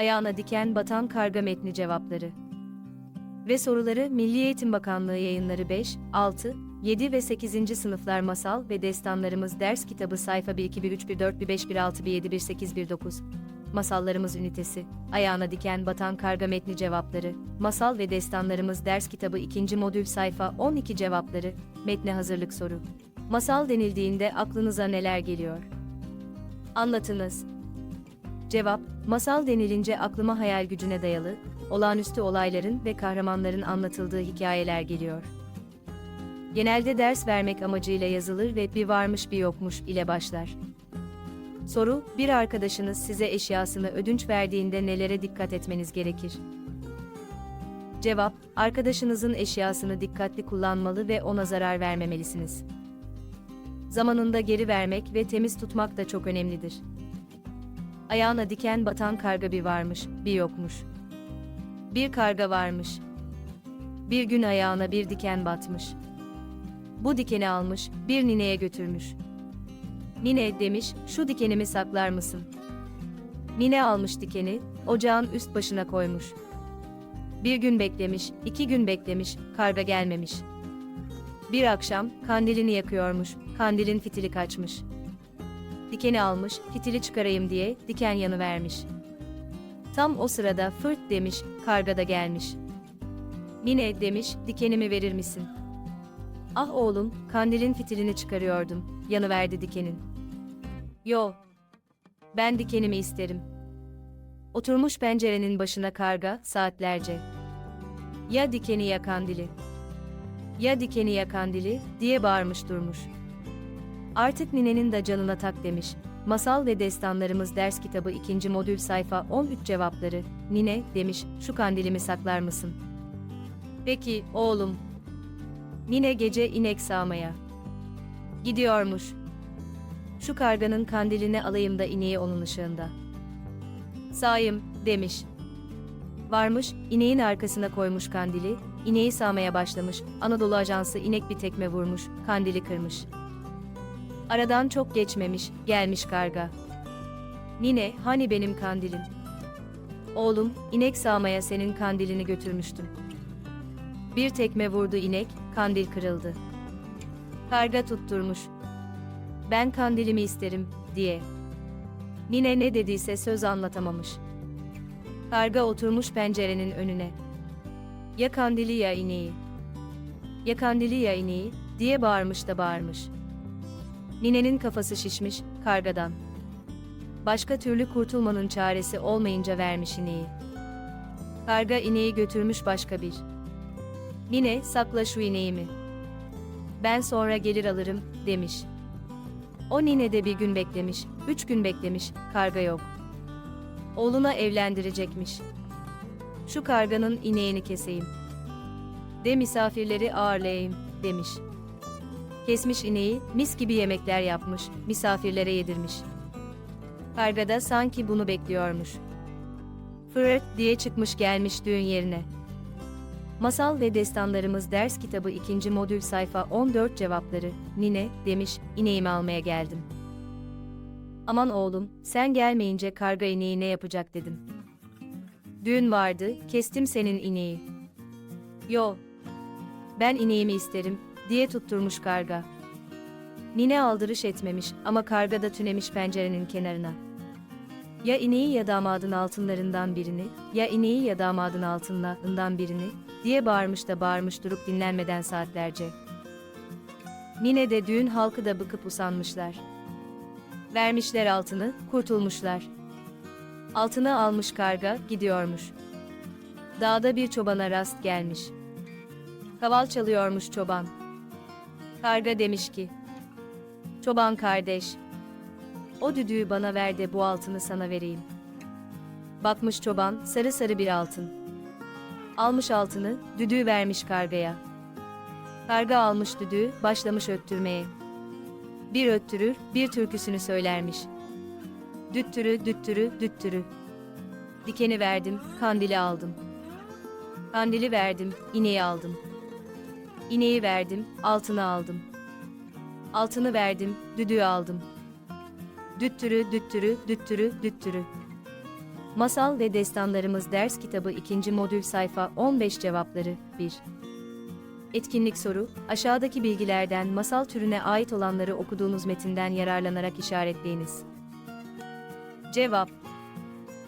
Ayağına diken batan karga metni cevapları. Ve soruları Milli Eğitim Bakanlığı yayınları 5, 6, 7 ve 8. sınıflar masal ve destanlarımız ders kitabı sayfa 1 2 1 3 1 4 1 5 1 6 1 7 1 8 1 9. Masallarımız ünitesi. Ayağına diken batan karga metni cevapları. Masal ve destanlarımız ders kitabı 2. modül sayfa 12 cevapları. Metne hazırlık soru. Masal denildiğinde aklınıza neler geliyor? Anlatınız. Cevap, masal denilince aklıma hayal gücüne dayalı, olağanüstü olayların ve kahramanların anlatıldığı hikayeler geliyor. Genelde ders vermek amacıyla yazılır ve bir varmış bir yokmuş ile başlar. Soru, bir arkadaşınız size eşyasını ödünç verdiğinde nelere dikkat etmeniz gerekir? Cevap, arkadaşınızın eşyasını dikkatli kullanmalı ve ona zarar vermemelisiniz. Zamanında geri vermek ve temiz tutmak da çok önemlidir. Ayağına diken batan karga bir varmış, bir yokmuş. Bir karga varmış. Bir gün ayağına bir diken batmış. Bu dikeni almış, bir nineye götürmüş. Nine demiş, şu dikenimi saklar mısın? Nine almış dikeni, ocağın üst başına koymuş. Bir gün beklemiş, iki gün beklemiş, karga gelmemiş. Bir akşam, kandilini yakıyormuş, kandilin fitili kaçmış. Dikeni almış, fitili çıkarayım diye, diken yanı vermiş. Tam o sırada fırt demiş, karga da gelmiş. Nine demiş, dikenimi verir misin? Ah oğlum, kandilin fitilini çıkarıyordum, yanıverdi dikenin. Yo, ben dikenimi isterim. Oturmuş pencerenin başına karga, saatlerce. Ya dikeni ya kandili. Ya dikeni ya kandili, diye bağırmış durmuş. Artık ninenin de canına tak demiş. Masal ve Destanlarımız ders kitabı 2. modül sayfa 13 cevapları. Nine, demiş, şu kandilimi saklar mısın? Peki, oğlum. Nine gece inek sağmaya. Gidiyormuş. Şu karganın kandilini alayım da ineği onun ışığında. Sağayım, demiş. Varmış, ineğin arkasına koymuş kandili, ineği sağmaya başlamış, Anadolu Ajansı inek bir tekme vurmuş, kandili kırmış. Aradan çok geçmemiş, gelmiş karga. Nine, hani benim kandilim? Oğlum, inek sağmaya senin kandilini götürmüştüm. Bir tekme vurdu inek, kandil kırıldı. Karga tutturmuş. Ben kandilimi isterim, diye. Nine ne dediyse söz anlatamamış. Karga oturmuş pencerenin önüne. Ya kandili ya ineği. Ya kandili ya ineği, diye bağırmış da bağırmış. Ninenin kafası şişmiş, kargadan. Başka türlü kurtulmanın çaresi olmayınca vermiş ineği. Karga ineği götürmüş başka bir. Nine, sakla şu ineğimi. Ben sonra gelir alırım, demiş. O nine de bir gün beklemiş, üç gün beklemiş, karga yok. Oğluna evlendirecekmiş. Şu karganın ineğini keseyim. De misafirleri ağırlayayım, demiş. Kesmiş ineği, mis gibi yemekler yapmış, misafirlere yedirmiş. Karga da sanki bunu bekliyormuş. Fırt diye çıkmış gelmiş düğün yerine. Masal ve Destanlarımız ders kitabı 2. modül sayfa 14 cevapları. Nine, demiş, ineğimi almaya geldim. Aman oğlum, sen gelmeyince karga ineği ne yapacak dedim. Düğün vardı, kestim senin ineği. Yo, ben ineğimi isterim, diye tutturmuş karga. Nine aldırış etmemiş ama karga da tünemiş pencerenin kenarına. Ya ineği ya damadın altınlarından birini, ya ineği ya damadın altınlarından birini, diye bağırmış da bağırmış durup dinlenmeden saatlerce. Nine de düğün halkı da bıkıp usanmışlar. Vermişler altını, kurtulmuşlar. Altını almış karga, gidiyormuş. Dağda bir çobana rast gelmiş. Kaval çalıyormuş çoban. Karga demiş ki, Çoban kardeş, o düdüğü bana ver de bu altını sana vereyim. Bakmış çoban, sarı sarı bir altın. Almış altını, düdüğü vermiş kargaya. Karga almış düdüğü, başlamış öttürmeye. Bir öttürür, bir türküsünü söylermiş. Düttürü, düttürü, düttürü. Dikeni verdim, kandili aldım. Kandili verdim, ineği aldım. İneği verdim, altını aldım. Altını verdim, düdüğü aldım. Düttürü, düttürü, düttürü, düttürü. Masal ve Destanlarımız Ders Kitabı 2. Modül Sayfa 15 Cevapları 1. Etkinlik soru, aşağıdaki bilgilerden masal türüne ait olanları okuduğunuz metinden yararlanarak işaretleyiniz. Cevap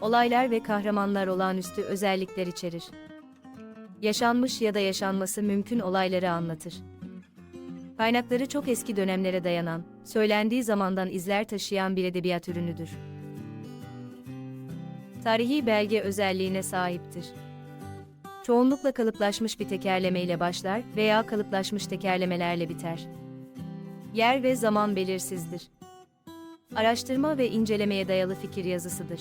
Olaylar ve kahramanlar olağanüstü özellikler içerir. Yaşanmış ya da yaşanması mümkün olayları anlatır. Kaynakları çok eski dönemlere dayanan, söylendiği zamandan izler taşıyan bir edebiyat ürünüdür. Tarihi belge özelliğine sahiptir. Çoğunlukla kalıplaşmış bir tekerlemeyle başlar veya kalıplaşmış tekerlemelerle biter. Yer ve zaman belirsizdir. Araştırma ve incelemeye dayalı fikir yazısıdır.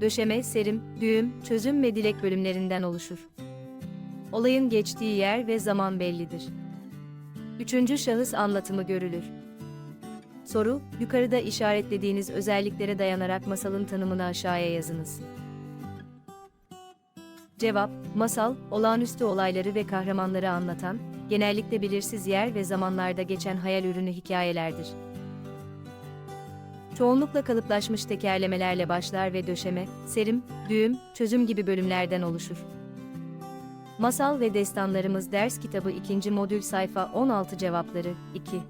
Döşeme, serim, düğüm, çözüm ve dilek bölümlerinden oluşur. Olayın geçtiği yer ve zaman bellidir. Üçüncü şahıs anlatımı görülür. Soru, yukarıda işaretlediğiniz özelliklere dayanarak masalın tanımını aşağıya yazınız. Cevap, masal, olağanüstü olayları ve kahramanları anlatan, genellikle belirsiz yer ve zamanlarda geçen hayal ürünü hikayelerdir. Çoğunlukla kalıplaşmış tekerlemelerle başlar ve döşeme, serim, düğüm, çözüm gibi bölümlerden oluşur. Masal ve Destanlarımız Ders Kitabı 2. Modül Sayfa 16 Cevapları 2.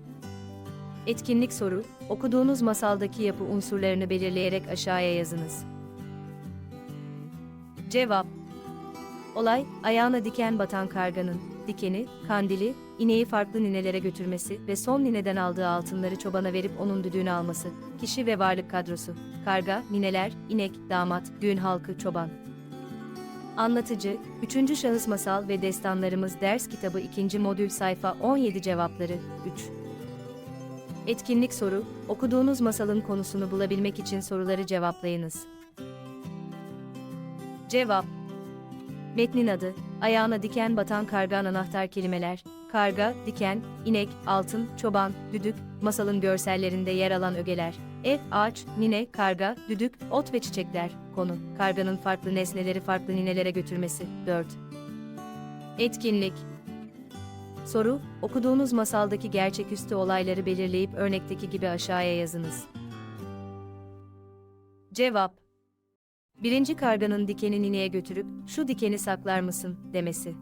Etkinlik soru, okuduğunuz masaldaki yapı unsurlarını belirleyerek aşağıya yazınız. Cevap Olay, ayağına diken batan karganın, dikeni, kandili, ineği farklı ninelere götürmesi ve son nineden aldığı altınları çobana verip onun düdüğünü alması, kişi ve varlık kadrosu, karga, nineler, inek, damat, düğün halkı, çoban. Anlatıcı, 3. Şahıs Masal ve Destanlarımız Ders Kitabı 2. Modül Sayfa 17 Cevapları 3. Etkinlik soru, okuduğunuz masalın konusunu bulabilmek için soruları cevaplayınız. Cevap Metnin adı, ayağına diken batan kargan anahtar kelimeler, karga, diken, inek, altın, çoban, düdük, masalın görsellerinde yer alan ögeler, ev, ağaç, nine, karga, düdük, ot ve çiçekler, konu, karganın farklı nesneleri farklı ninelere götürmesi, 4. Etkinlik Soru, okuduğunuz masaldaki gerçeküstü olayları belirleyip örnekteki gibi aşağıya yazınız. Cevap Birinci karganın dikeni nineye götürüp, şu dikeni saklar mısın, demesi.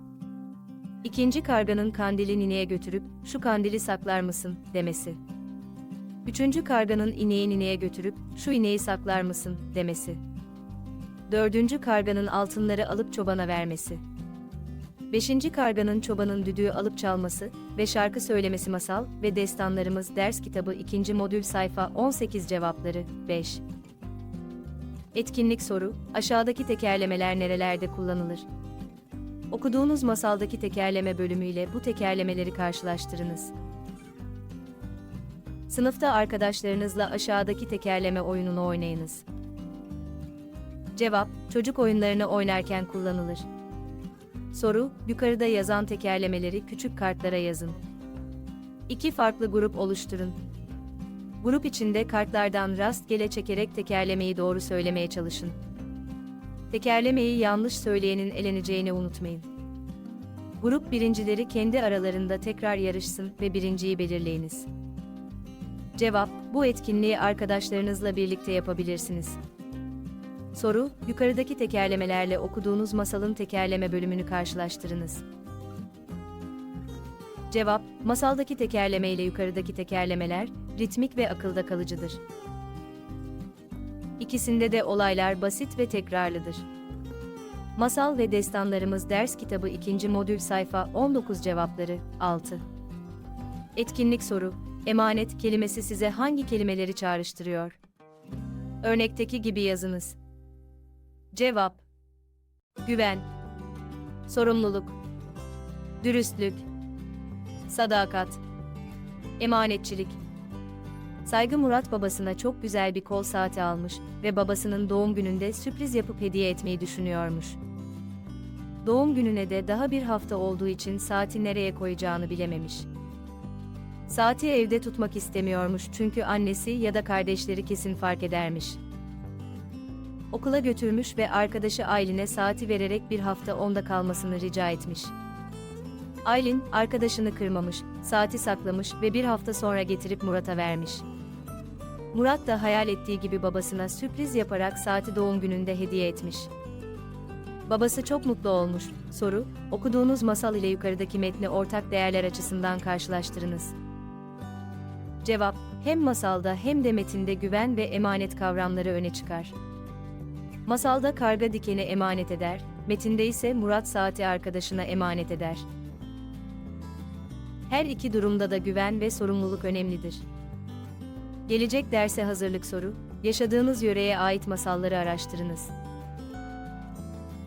İkinci karganın kandili nineye götürüp, şu kandili saklar mısın, demesi. Üçüncü karganın ineği nineye götürüp, şu ineği saklar mısın, demesi. Dördüncü karganın altınları alıp çobana vermesi. Beşinci karganın çobanın düdüğü alıp çalması ve şarkı söylemesi masal ve destanlarımız ders kitabı 2. modül sayfa 18 cevapları 5. Etkinlik soru, aşağıdaki tekerlemeler nerelerde kullanılır? Okuduğunuz masaldaki tekerleme bölümüyle bu tekerlemeleri karşılaştırınız. Sınıfta arkadaşlarınızla aşağıdaki tekerleme oyununu oynayınız. Cevap, çocuk oyunlarını oynarken kullanılır. Soru, yukarıda yazan tekerlemeleri küçük kartlara yazın. İki farklı grup oluşturun. Grup içinde kartlardan rastgele çekerek tekerlemeyi doğru söylemeye çalışın. Tekerlemeyi yanlış söyleyenin eleneceğini unutmayın. Grup birincileri kendi aralarında tekrar yarışsın ve birinciyi belirleyiniz. Cevap, bu etkinliği arkadaşlarınızla birlikte yapabilirsiniz. Soru, yukarıdaki tekerlemelerle okuduğunuz masalın tekerleme bölümünü karşılaştırınız. Cevap, masaldaki tekerleme ile yukarıdaki tekerlemeler, ritmik ve akılda kalıcıdır. İkisinde de olaylar basit ve tekrarlıdır. Masal ve Destanlarımız Ders Kitabı 2. Modül Sayfa 19 Cevapları 6. Etkinlik soru, emanet kelimesi size hangi kelimeleri çağrıştırıyor? Örnekteki gibi yazınız. Cevap Güven Sorumluluk Dürüstlük Sadakat Emanetçilik Saygı Murat babasına çok güzel bir kol saati almış ve babasının doğum gününde sürpriz yapıp hediye etmeyi düşünüyormuş. Doğum gününe de daha bir hafta olduğu için saati nereye koyacağını bilememiş. Saati evde tutmak istemiyormuş çünkü annesi ya da kardeşleri kesin fark edermiş. Okula götürmüş ve arkadaşı Aylin'e saati vererek bir hafta onda kalmasını rica etmiş. Aylin, arkadaşını kırmamış, saati saklamış ve bir hafta sonra getirip Murat'a vermiş. Murat da hayal ettiği gibi babasına sürpriz yaparak saati doğum gününde hediye etmiş. Babası çok mutlu olmuş. Soru, okuduğunuz masal ile yukarıdaki metni ortak değerler açısından karşılaştırınız. Cevap, hem masalda hem de metinde güven ve emanet kavramları öne çıkar. Masalda karga dikeni emanet eder, metinde ise Murat saati arkadaşına emanet eder. Her iki durumda da güven ve sorumluluk önemlidir. Gelecek derse hazırlık soru, yaşadığınız yöreye ait masalları araştırınız.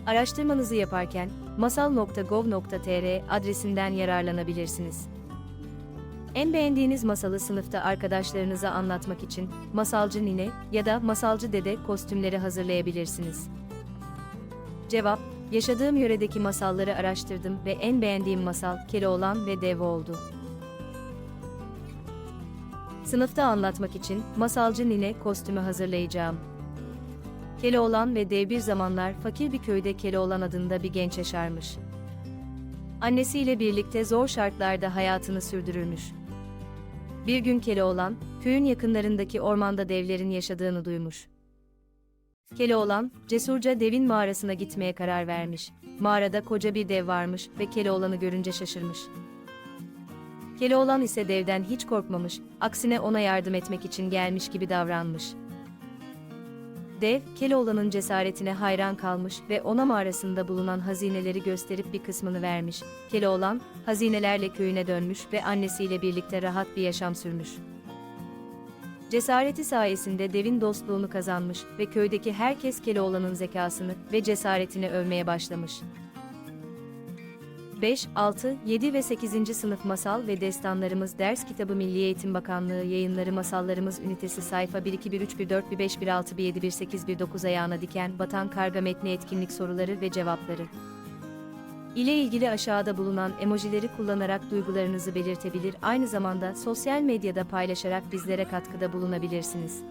Araştırmanızı yaparken masal.gov.tr adresinden yararlanabilirsiniz. En beğendiğiniz masalı sınıfta arkadaşlarınıza anlatmak için masalcı nine ya da masalcı dede kostümleri hazırlayabilirsiniz. Cevap: Yaşadığım yöredeki masalları araştırdım ve en beğendiğim masal Keloğlan ve Dev oldu. Sınıfta anlatmak için masalcı nine kostümü hazırlayacağım. Keloğlan ve Dev bir zamanlar fakir bir köyde Keloğlan adında bir genç yaşarmış. Annesiyle birlikte zor şartlarda hayatını sürdürürmüş. Bir gün Keloğlan, köyün yakınlarındaki ormanda devlerin yaşadığını duymuş. Keloğlan, cesurca devin mağarasına gitmeye karar vermiş. Mağarada koca bir dev varmış ve Keloğlan'ı görünce şaşırmış. Keloğlan ise devden hiç korkmamış, aksine ona yardım etmek için gelmiş gibi davranmış. Dev, Keloğlan'ın cesaretine hayran kalmış ve ona mağarasında bulunan hazineleri gösterip bir kısmını vermiş. Keloğlan, hazinelerle köyüne dönmüş ve annesiyle birlikte rahat bir yaşam sürmüş. Cesareti sayesinde devin dostluğunu kazanmış ve köydeki herkes Keloğlan'ın zekasını ve cesaretini övmeye başlamış. 5, 6, 7 ve 8. sınıf masal ve destanlarımız ders kitabı Milli Eğitim Bakanlığı yayınları masallarımız ünitesi sayfa 1 2 1 3 1 4 1 5 1 6 1 7 1 8 1 9 ayağına diken batan karga metni etkinlik soruları ve cevapları ile ilgili aşağıda bulunan emojileri kullanarak duygularınızı belirtebilir aynı zamanda sosyal medyada paylaşarak bizlere katkıda bulunabilirsiniz.